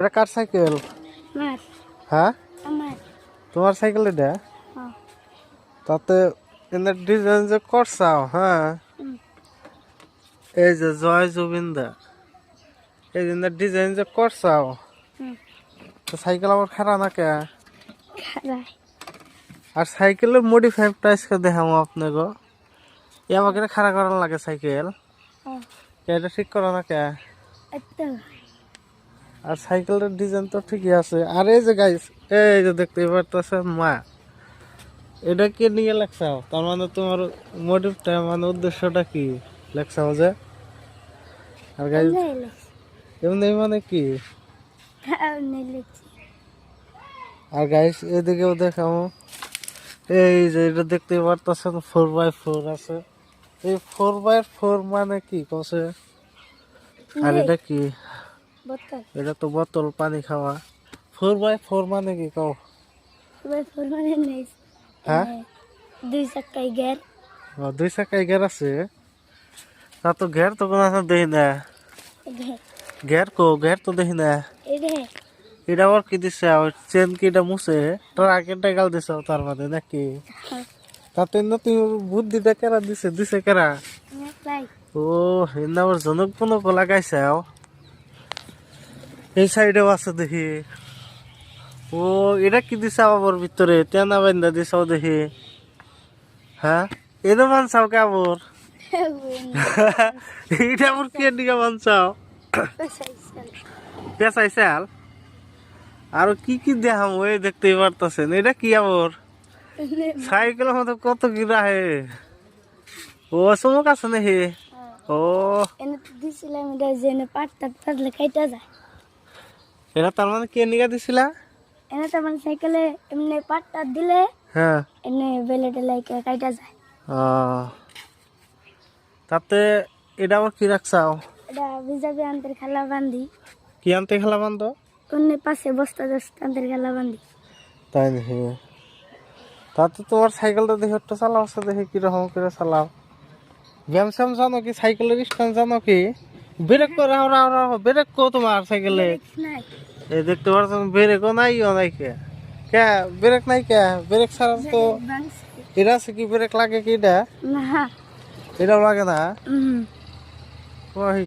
এটা কার সাইকেল? আমার। হ্যাঁ? আমার। তোমার সাইকেল এটা? হ্যাঁ। তাতে এনে ডিজাইন যে করছাও হ্যাঁ। এই যে জয় জুবিন্দা এই যে ডিজাইন যে করছাও। তো সাইকেল আমার খারাপ না কে? আর সাইকেলের মডিফাই প্রাইসকে দেখাবো আপনাকে। এ আমাকে খারাপ করার লাগে সাইকেল। এটা ঠিক করা না কে? এতো আর সাইকেলের ডিজাইন তো ঠিকই আছে। আর এই যে গাইস এই যে দেখতে পারতেছে মা। এটা কে নিয়ে লেখছাও তার মানে তোমার মোটিভটা মানে উদ্দেশ্যটা কি লেখছাও যে? আর গাইস এমনি মানে কি? আর গাইস এদিকেও দেখাবো এই যে এটা দেখতে পারতেছেন ফোর বাই ফোর আছে। এই ফোর বাই ফোর মানে কি কছে আর এটা কি? এটা তো বোতল পানি খাওয়া। ফোর বাই ফোর মানে কি কও? সবাই ফরমানে নেই। হ্যাঁ? দুই চাকাই গের ও, দুই চাকায় ঘের আছে? তা তো ঘের তো কোনো আছে দেখি না। ঘের। কো ঘের তো দেখি না। এটা আবার কি দিছে? ওই চেন কি এটা মুছে? ট্রাকের টাকাল দিছে তার মানে নাকি? তাতে না তুই বুদ্ধিটা কেরা দিছে? দিছে কেরা? ও এনে আবার জনক কোনো লাগাইছে এই সাইডেও আছে দেখি। ও এটা কি দিছে আবার ভিতরে? তেনা বান্ধা দিছাও দেখি। হ্যাঁ? এটা মানছাও কে আবার? এটা আবার কে দিকে মানছাও পেঁচাই চাল আর কি কি দেখাম ওই দেখতেই পারতেছেন। এটা কি আবার? সাইকেলের মতো কত কি রাহে। ও চমক আছে নাকি? ও। এনে তো দিছিলাম এটা যে পাটটা পাতলে খাইটা যায়। এটা তার মানে কে নিগা দিছিলা? এনে তো মানে সাইকেলে এমনি পাটটা দিলে হ্যাঁ। এনে বেলেটে লাইকে খাইটা যায়। তাতে এটা আবার কি রাখছাও এটা ভিজাবি আন্তর খেলা বান্ধি কি আনতে খেলা বান্ধ? অন্য পাশে বস্তা দস্তা আন্তর খেলা বান্ধি তাই নাকি? তাতে তোমার সাইকেলটা দেখে একটু চালাও দেখে কীরকম করে চালাও। ব্যায়াম স্যাম জানো কি? সাইকেলের স্ট্যান্ড জানো কি? ব্রেক করে রাও রাও রাও ব্রেক কো তোমার সাইকেলে? এ দেখতে পারছ ব্রেকও নাই ও নাই কে কে ব্রেক নাই কে? ব্রেক ছাড়া তো এটা আছে কি ব্রেক লাগে কি এটা? না। এটাও লাগে না?